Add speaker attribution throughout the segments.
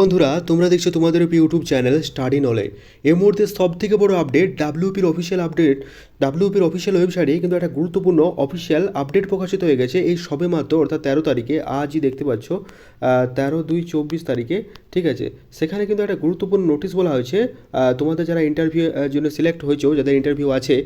Speaker 1: বন্ধুরা, তোমরা দেখছ তোমাদের ইউটিউব চ্যানেল স্টাডি নলেজ এই মুহূর্তে সব থেকে বড় আপডেট ডাব্লিউপির অফিসিয়াল আপডেট ডাব্লিউপির অফিসিয়াল ওয়েবসাইটে কিন্তু একটা গুরুত্বপূর্ণ অফিসিয়াল আপডেট প্রকাশিত হয়ে গেছে। এই সবে মাত্র, অর্থাৎ তেরো তারিখে, আজই দেখতে পাচ্ছ তেরো দুই চব্বিশ তারিখে, ঠিক আছে? সেখানে কিন্তু একটা গুরুত্বপূর্ণ নোটিশ বলা হয়েছে তোমাদের যারা ইন্টারভিউ জন্য সিলেক্ট হয়েছো, যাদের ইন্টারভিউ আছে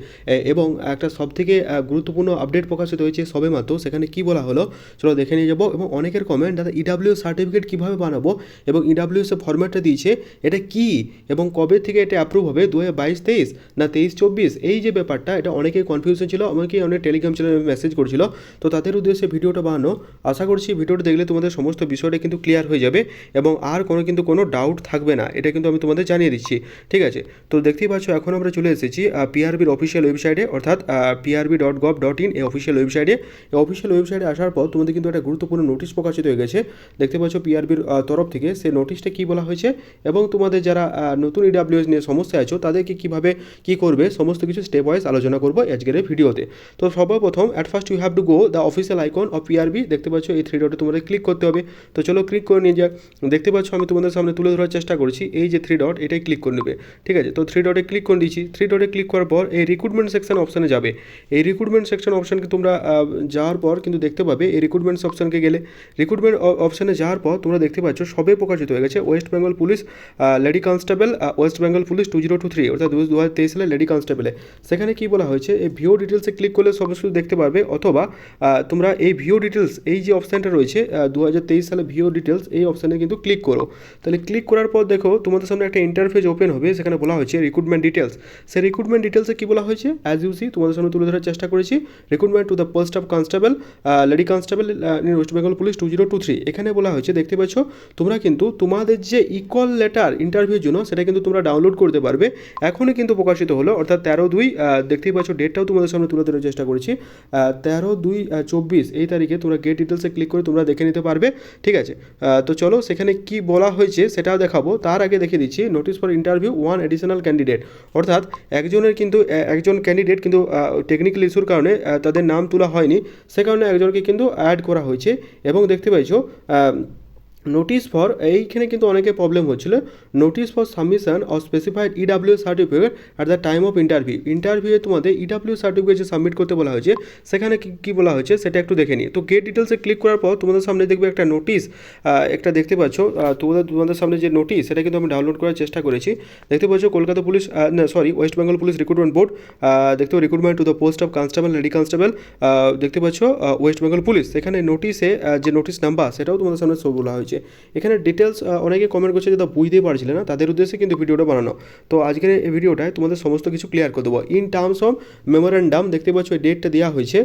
Speaker 1: এবং একটা সব থেকে গুরুত্বপূর্ণ আপডেট প্রকাশিত হয়েছে সবে মাত্র, সেখানে কি বলা হলো, চলো দেখে নিয়ে যাব, এবং অনেকের কমেন্ট দাদা ইডাব্লিউ সার্টিফিকেট কীভাবে বানাবো, এবং ইডাব্লিউএস ফরম্যাটটা দিয়েছে, এটা কি, এবং কবে থেকে এটা অ্যাপ্রুভ হবে দু হাজার বাইশ তেইশ না তেইশ চব্বিশ? এই যে ব্যাপারটা, এটা অনেকেই কনফিউশন ছিল অনেকেই অনেক টেলিগ্রাম চ্যানেলে মেসেজ করছিল, তো তাদের উদ্দেশ্যে ভিডিওটা বানানো। আশা করছি ভিডিওটা দেখলে তোমাদের সমস্ত বিষয়টা কিন্তু ক্লিয়ার হয়ে যাবে এবং আর কোনো কিন্তু কোনো ডাউট থাকবে না। এটা কিন্তু আমি তোমাদের জানিয়ে দিচ্ছি, ঠিক আছে? তো দেখতেই পাচ্ছ, এখন আমরা চলে এসেছি পিআরবির অফিসিয়াল ওয়েবসাইটে অর্থাৎ PRB dot gov dot in এই অফিসিয়াল ওয়েবসাইটে এই অফিসিয়াল ওয়েবসাইটে আসার পর তোমাদের কিন্তু একটা গুরুত্বপূর্ণ নোটিশ প্রকাশিত হয়ে গেছে। দেখতে পাচ্ছ পিআরবির তরফ থেকে সেই নোটিশটা কী বলা হয়েছে এবং তোমাদের যারা নতুন ইডাব্লিউএস নিয়ে সমস্যায় আছো, তাদেরকে কীভাবে কী করবে, সমস্ত কিছু স্টেপ ওয়াইজ আলোচনা করব আজকের এই ভিডিওতে। তো সর্বপ্রথম at first you have to go the official icon of PRB দেখতে পাচ্ছ, এই থ্রি ডটে তোমাদের ক্লিক করতে হবে। তো চলো ক্লিক করে নিয়ে যাক। দেখতে পাচ্ছ, আমি তোমাদের সামনে তুলে ধরার চেষ্টা করছি। এই যে থ্রি ডট এটাই ক্লিক করে নেবে। ঠিক আছে? তো থ্রি ডটে ক্লিক করে দিচ্ছি থ্রি ডটে ক্লিক করার পর এই রিক্রুটমেন্ট সেকশন অপশানে যাবে। এই রিক্রুটমেন্ট সেকশন অপশানকে তোমরা যাওয়ার পর কিন্তু দেখতে পাবে, এই রিক্রুটমেন্ট অপশানকে গেলে রিক্রুটমেন্ট অপশানে যাওয়ার পর তোমরা দেখতে পাচ্ছ, সবে প্রকাশিত হয়ে গেছে West Bengal police lady constable West Bengal police two zero two three অর্থাৎ দু হাজার তেইশ সালে লেডি কনস্টেবলে সেখানে কি বলা হয়েছে, এই ভিও ডিটেলসে ক্লিক করলে সমস্ত কিছু দেখতে পারবে, অথবা তোমরা এই ভিও ডিটেলস এই যে অপশানটা রয়েছে দু হাজার তেইশ সালে ভিও ডিটেলস এই অপশানে কিন্তু ক্লিক করো। তাহলে ক্লিক করার পর দেখো তোমাদের সামনে একটা ইন্টারফেস ওপেন হবে, সেখানে বলা হয়েছে রিক্রুটমেন্ট ডিটেলস সেই রিক্রুটমেন্ট ডিটেলসে কি বলা হয়েছে? অ্যাজ ইউ সি তোমাদের সামনে তুলে ধরার চেষ্টা করেছি। Recruitment to the post of constable lady constable in West Bengal police two zero two three এখানে বলা হয়েছে, দেখতে পাচ্ছ, তোমরা কিন্তু তোমাদের যে ইকল লেটার ইন্টারভিউর জন্য, সেটা কিন্তু তোমরা ডাউনলোড করতে পারবে। এখনই কিন্তু প্রকাশিত হলো, অর্থাৎ তেরো দুই দেখতেই পাচ্ছ ডেটটাও তোমাদের সামনে তুলে ধরার চেষ্টা করেছি। তেরো দুই চব্বিশ, এই তারিখে তোমরা গেট ডিটেলসে ক্লিক করে তোমরা দেখে নিতে পারবে। ঠিক আছে। তো চলো সেখানে কি বলা হয়েছে সেটাও দেখাবো। তার আগে দেখে দিচ্ছি notice for interview one additional candidate অর্থাৎ একজনের কিন্তু একজন ক্যান্ডিডেট কিন্তু টেকনিক্যাল ইস্যুর কারণে তাদের নাম তোলা হয়নি। সে কারণে একজনকে কিন্তু অ্যাড করা হয়েছে। এবং দেখতে পাইছো নোটিস ফর এইখানে কিন্তু অনেকে প্রবলেম হচ্ছিল। Notice for submission of specified EW certificate at the time of interview ইন্টারভিউয়ে তোমাদের ইডাব্লিউ সার্টিফিকেট যে সাবমিট করতে বলা হয়েছে, সেখানে কি, কী বলা হয়েছে সেটা একটু দেখে নিই তো গেট ডিটেলসে ক্লিক করার পর তোমাদের সামনে দেখবে একটা নোটিস একটা দেখতে পাচ্ছ। তোমাদের তোমাদের সামনে যে নোটিস সেটা কিন্তু আমি ডাউনলোড করার চেষ্টা করেছি। দেখতে পাচ্ছ কলকাতা পুলিশ না sorry West Bengal police recruitment board দেখতে recruitment to the post of constable lady constable দেখতে পাচ্ছ ওয়েস্ট বেঙ্গল পুলিশ সেখানে নোটিসে যে নোটিস নাম্বার সেটাও তোমাদের সামনে সব বলা হয়েছে। এখানে ডিটেলস অনেকে কমেন্ট করছে যেটা বুঝতেই পারছিলে না, তাদের উদ্দেশ্যে কিন্তু ভিডিওটা বানানো। তো আজকের এই ভিডিওটায় তোমাদের সমস্ত কিছু ক্লিয়ার করে দেবো। ইন টার্মস অফ মেমোরেন্ডাম দেখতে পাচ্ছ ওই ডেটটা দেওয়া হয়েছে।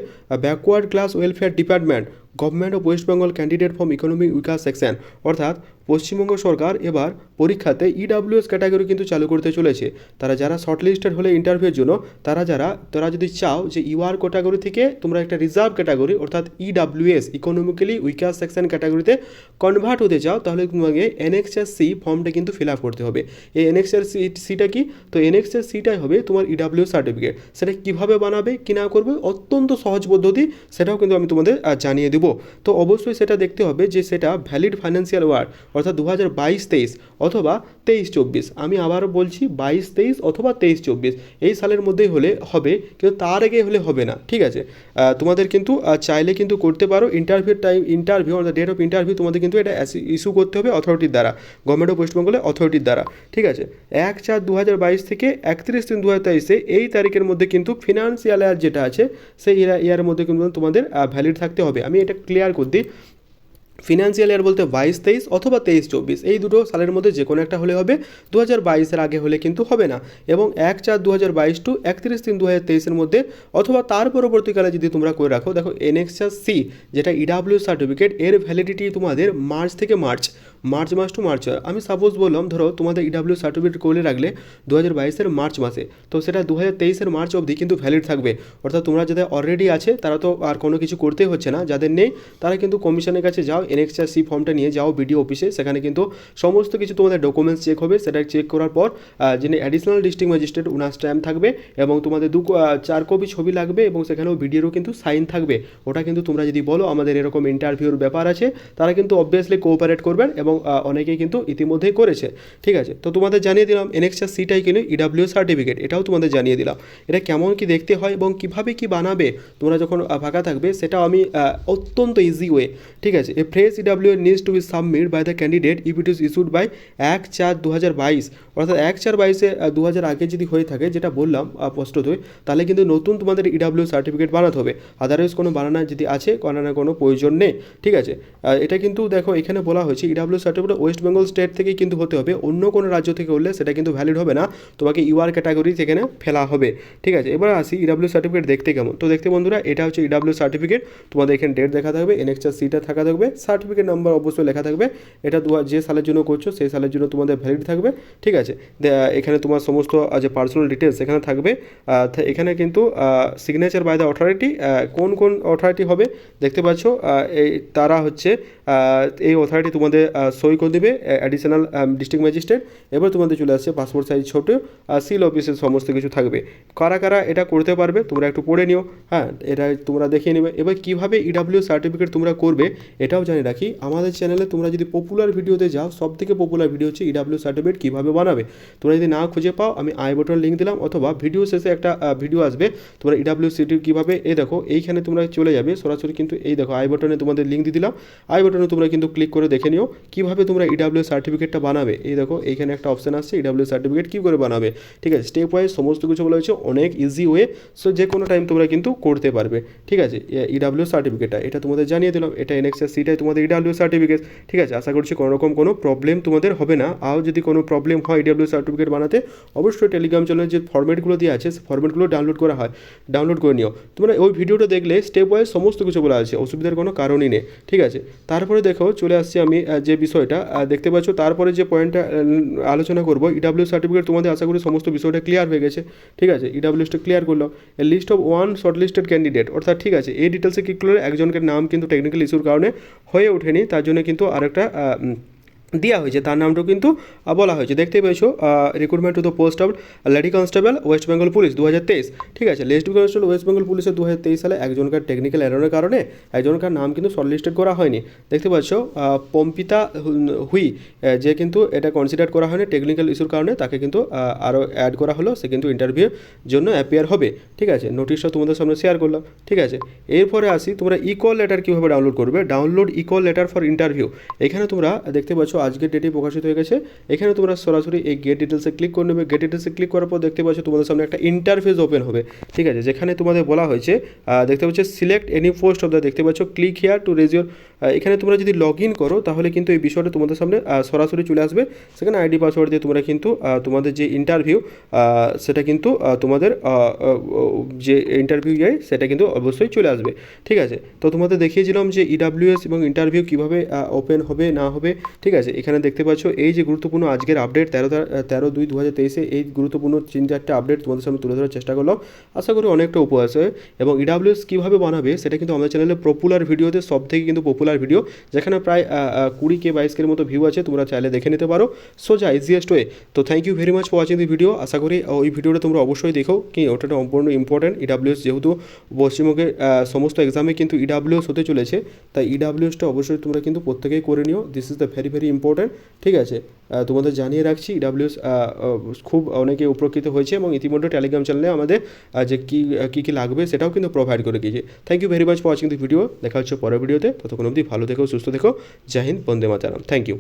Speaker 1: Backward class welfare department government of West Bengal candidate form economic weaker section অর্থাৎ পশ্চিমবঙ্গ সরকার এবার পরীক্ষাতে ইডাব্লিউএস ক্যাটাগরি কিন্তু চালু করতে চলেছে। তারা যারা শর্টলিস্টেড হলে ইন্টারভিউর জন্য, তারা যারা, তারা যদি চাও যে ইউআর ক্যাটাগরি থেকে তোমরা একটা রিজার্ভ ক্যাটাগরি অর্থাৎ ইডাব্লিউএস ইকোনমিক্যালি উইকাস সেকশন ক্যাটাগরিতে কনভার্ট হতে চাও, তাহলে তোমাকে এনএক্সএস সি ফর্মটা কিন্তু ফিল আপ করতে হবে। এই এনএক্সএস সি সিটা কি? তো এনএক্সএস সিটাই হবে তোমার ইডাব্লিউ সার্টিফিকেট সেটা কীভাবে বানাবে, কি না করবে, অত্যন্ত সহজ পদ্ধতি, সেটাও কিন্তু আমি তোমাদের জানিয়ে দেবো। তো অবশ্যই সেটা দেখতে হবে যে সেটা ভ্যালিড ফাইন্যান্সিয়াল ওয়ার্ড অর্থাৎ দু হাজার বাইশ তেইশ অথবা তেইশ চব্বিশ। আমি আবারও বলছি বাইশ তেইশ অথবা তেইশ চব্বিশ। এই সালের মধ্যেই হলে হবে, কিন্তু তার আগে হলে হবে না, ঠিক আছে? তোমাদের কিন্তু চাইলে কিন্তু করতে পারো। ইন্টারভিউ টাইম ইন্টারভিউ অর্থাৎ ডেট অফ ইন্টারভিউ তোমাদের কিন্তু এটা ইস্যু করতে হবে অথরিটির দ্বারা গভর্নমেন্ট অফ ওয়েস্ট বেঙ্গলের অথরিটির দ্বারা, ঠিক আছে? এক চার দু হাজার বাইশ থেকে একত্রিশ তিন দু হাজার তেইশে এই তারিখের মধ্যে কিন্তু ফিনান্সিয়াল ইয়ার যেটা আছে, সেই ইয়ারের মধ্যে কিন্তু তোমাদের ভ্যালিড থাকতে হবে। আমি এটা ক্লিয়ার করে দিই। ফিনান্সিয়াল ইয়ার বলতে বাইশ, তেইশ অথবা তেইশ, চব্বিশ। এই দুটো সালের মধ্যে যে কোনো একটা হলে হবে। দু হাজার বাইশের আগে হলে কিন্তু হবে না। এবং এক চার দু হাজার বাইশ টু একত্রিশ তিন দু হাজার তেইশের মধ্যে অথবা তার পরবর্তীকালে যদি তোমরা করে রাখো, দেখো এনএক্সা সি যেটা ইডাব্লিউ সার্টিফিকেট এর ভ্যালিডিটি তোমাদের মার্চ থেকে মার্চ মার্চ মাস টু মার্চ আমি সাপোজ বললাম, ধরো তোমাদের ইডাব্লিউ সার্টিফিকেট করে রাখলে দু হাজার বাইশের মার্চ মাসে, তো সেটা দু হাজার তেইশের মার্চ অবধি কিন্তু ভ্যালিড থাকবে। অর্থাৎ তোমরা যাদের অলরেডি আছে, তারা তো আর কোনো কিছু করতেই হচ্ছে না। যাদের নেই, তারা কিন্তু কমিশনের কাছে যাও এনএক্সআর সি ফর্মটা নিয়ে যাও বিডিও অফিসে সেখানে কিন্তু সমস্ত কিছু তোমাদের ডকুমেন্টস চেক হবে। সেটা চেক করার পর যিনি অ্যাডিশনাল ডিস্ট্রিক্ট ম্যাজিস্ট্রেট ওনার স্ট্যাম্প থাকবে এবং তোমাদের দু চার কপি ছবি লাগবে এবং সেখানেও বিডিওরও কিন্তু সাইন থাকবে। ওটা কিন্তু তোমরা যদি বলো, আমাদের এরকম ইন্টারভিউর ব্যাপার আছে, তারা কিন্তু অবভিয়াসলি কোঅপারেট করবেন এবং এবং অনেকেই কিন্তু ইতিমধ্যেই করেছে। ঠিক আছে? তো তোমাদের জানিয়ে দিলাম এনএক্সআর সিটাই কিন্তু ইডাব্লিউ সার্টিফিকেট এটাও তোমাদের জানিয়ে দিলাম। এটা কেমন কি দেখতে হয় এবং কীভাবে কি বানাবে, তোমরা যখন ফাঁকা থাকবে, সেটাও আমি অত্যন্ত ইজি ওয়ে ঠিক আছে? A fresh EW needs to be submit by the candidate if it is issued by এক চার দু হাজার বাইশ। অর্থাৎ এক চার বাইশে দু হাজার আগে যদি হয়ে থাকে, যেটা বললাম স্পষ্টতই তাহলে কিন্তু নতুন তোমাদের ইডাব্লিউ সার্টিফিকেট বানাতে হবে। আদারওয়াইজ কোনো বানানোর যদি আছে, বানানোর কোনো প্রয়োজন নেই। ঠিক আছে? এটা কিন্তু দেখো, এখানে বলা হয়েছে EW certificate West Bengal state থেকেই কিন্তু হতে হবে। অন্য কোনো রাজ্য থেকে হলে সেটা কিন্তু ভ্যালিড হবে না। তোমাকে ইউআর ক্যাটাগরি সেখানে ফেলা হবে। ঠিক আছে? এবার আসি ইডাব্লিউ সার্টিফিকেট দেখতে কেমন? তো দেখতে বন্ধুরা, এটা হচ্ছে ইডাব্লিউ সার্টিফিকেট তোমাদের এখানে ডেট দেখা থাকবে এনএক্সআর সিটা থাকা থাকবে সার্টিফিকেট নাম্বার অবশ্যই লেখা থাকবে। এটা যে সালের জন্য করছ, সেই সালের জন্য তোমাদের ভ্যালিড থাকবে। ঠিক আছে? এখানে তোমার সমস্ত যে পার্সোনাল ডিটেলস এখানে থাকবে। এখানে কিন্তু সিগনেচার বাই দ্য অথরিটি কোন কোন অথরিটি হবে? দেখতে পাচ্ছ এই, তারা হচ্ছে এই অথরিটি তোমাদের সই করে দেবে অ্যাডিশনাল ডিস্ট্রিক্ট ম্যাজিস্ট্রেট এবার তোমাদের চলে আসছে পাসপোর্ট সাইজ ছোট সিল অফিসের সমস্ত কিছু থাকবে। কারা কারা এটা করতে পারবে, তোমরা একটু পড়ে নিও হ্যাঁ এটা তোমরা দেখিয়ে নেবে। এবার কীভাবে ইডাব্লিউ সার্টিফিকেট তোমরা করবে, এটাও জানি রাখি। আমাদের চ্যানেলে তোমরা যদি পপুলার ভিডিওতে যাও সব থেকে পপুলার ভিডিও হচ্ছে ইডাব্লিউ সার্টিফিকেট কীভাবে বানাবে। তোমরা যদি না খুঁজে পাও, আমি আই বটন লিঙ্ক দিলাম, অথবা ভিডিও শেষে একটা ভিডিও আসবে, তোমরা ইডাব্লিউ সিটি কীভাবে এই দেখো, এইখানে তোমরা চলে যাবে। সরাসরি কিন্তু এই দেখো আই বটনে তোমাদের লিঙ্ক দিয়ে দিলাম। আই বটনে তোমরা কিন্তু ক্লিক করে দেখে নিও। কীভাবে তোমরা ইডাব্লিউ সার্টিফিকেটটা বানাবে? এই দেখো, এইখানে একটা অপশন আসছে ইডাব্লিউ সার্টিফিকেট কী করে বানাবে? ঠিক আছে স্টেপ ওয়াইজ সমস্ত কিছু বলা হয়েছে, অনেক ইজি ওয়ে সো যে কোনো টাইম তোমরা কিন্তু করতে পারবে, ঠিক আছে? ইডাব্লিউ সার্টিফিকেটটা এটা তোমাদের জানিয়ে দিলাম, এটা এনএক্সএস সিটাই তোমাদের ইডাব্লিউ সার্টিফিকেট ঠিক আছে? আশা করছি কোনো রকম কোনো প্রবলেম তোমাদের হবে না। আর যদি কোনো প্রবলেম হয় ইডাব্লিউ সার্টিফিকেট বানাতে, অবশ্যই টেলিগ্রাম চ্যানেলের যে ফর্মেটগুলো দিয়ে আছে ফর্মেটগুলো ডাউনলোড করা হয় ডাউনলোড করে নিও। তোমরা ওই ভিডিওটা দেখলে স্টেপ ওয়াইজ সমস্ত কিছু বলা আছে, অসুবিধার কোনো কারণই নেই, ঠিক আছে? তারপরে দেখো, চলে আসছি আমি যে বিষয়টা দেখতে পাচ্ছ, তারপরে যে পয়েন্টটা আলোচনা করব ইডাব্লিউ সার্টিফিকেট তোমাদের আশা করি সমস্ত বিষয়টা ক্লিয়ার হয়ে গেছে, ঠিক আছে? ইডাব্লিউসটা ক্লিয়ার করল list of one shortlisted candidate অর্থাৎ ঠিক আছে, এই ডিটেলসে ক্লিক করলে একজনকে নাম কিন্তু টেকনিক্যাল ইস্যুর কারণে হয়ে ওঠেনি, তার জন্য কিন্তু আরেকটা দেওয়া হয়েছে তার নামটাও কিন্তু বলা হয়েছে দেখতেই পেয়েছ recruitment to the post of lady constable West Bengal police দু হাজার তেইশ ঠিক আছে লেডি কনস্টেবল ওয়েস্ট বেঙ্গল পুলিশের দু হাজার তেইশ সালে একজনকার টেকনিক্যাল এররের কারণে একজনকার নাম কিন্তু শর্টলিস্টেড করা হয়নি দেখতে পাচ্ছ পম্পিতা হুই যে কিন্তু এটা কনসিডার করা হয়নি টেকনিক্যাল ইস্যুর কারণে তাকে কিন্তু আরও অ্যাড করা হলো সে কিন্তু ইন্টারভিউর জন্য অ্যাপিয়ার হবে ঠিক আছে নোটিশটা তোমাদের সামনে শেয়ার করলাম ঠিক আছে এরপরে আসি তোমরা ইকল লেটার কীভাবে ডাউনলোড করবে download e call letter for interview এখানে তোমরা দেখতে পাচ্ছ আজকের ডেটে প্রকাশিত হয়ে গেছে। এখানে তোমরা সরাসরি এই গেট ডিটেলসে ক্লিক করে নেবে। গেট ডিটেলসে ক্লিক করার পর দেখতে পাচ্ছ তোমাদের সামনে একটা ইন্টারফেস ওপেন হবে। ঠিক আছে? যেখানে তোমাদের বলা হয়েছে দেখতে পাচ্ছ select any post of the দেখতে পাচ্ছ ক্লিক হেয়ার টু রেজিওর এখানে তোমরা যদি লগ ইন করো, তাহলে কিন্তু এই বিষয়টা তোমাদের সামনে সরাসরি চলে আসবে। সেখানে আইডি পাসওয়ার্ড দিয়ে তোমরা কিন্তু তোমাদের যে ইন্টারভিউ সেটা কিন্তু তোমাদের যে ইন্টারভিউ যায়, সেটা কিন্তু অবশ্যই চলে আসবে। ঠিক আছে? তো তোমাদের দেখিয়েছিলাম যে ইডাব্লিউএস এবং ইন্টারভিউ কীভাবে ওপেন হবে, না হবে, ঠিক আছে? এখানে দেখতে পাচ্ছ, এই যে গুরুত্বপূর্ণ আজকের আপডেট তেরো তেরো দুই দু হাজার তেইশে এই গুরুত্বপূর্ণ তিন চারটে আপডেট তোমাদের সামনে তুলে ধরার চেষ্টা করলাম। আশা করি অনেকটা উপকার আছে এবং ইডাব্লিউএস কীভাবে বানাবে, সেটা কিন্তু আমাদের চ্যানেলে পপুলার ভিডিওতে সব থেকে কিন্তু পপুলার ভিডিও, যেখানে প্রায় কুড়ি কে বাইশ কের মতো ভিউ আছে, তোমরা চাইলে দেখে নিতে পারো। সোজা ইজিয়েস্ট ওয়ে তো thank you very much for watching the video আশা করি ওই ভিডিওটা তোমরা অবশ্যই দেখো। কি ওটা সম্পূর্ণ ইম্পর্টেন্ট ইডাব্লিউএস যেহেতু পশ্চিমবঙ্গের সমস্ত এক্সামে কিন্তু ইডাব্লিউএস হতে চলেছে। তাই ইডাব্লিউএসটা অবশ্যই তোমরা কিন্তু প্রত্যেকেই করে নিও। This is the very very important ঠিক আছে? তোমাদের জানিয়ে রাখছি ইডাব্লিউএস খুব অনেকে উপকৃত হয়েছে এবং ইতিমধ্যে টেলিগ্রাম চ্যানেলে আমাদের যে কী কী কী লাগবে সেটাও কিন্তু প্রোভাইড করে গিয়েছে thank you very much for watching the video দেখা হচ্ছে পরের ভিডিওতে ততক্ষণ অবধি ভালো থেকো, সুস্থ থেকো। জয় হিন্দ, বন্দে মাতারাম। Thank you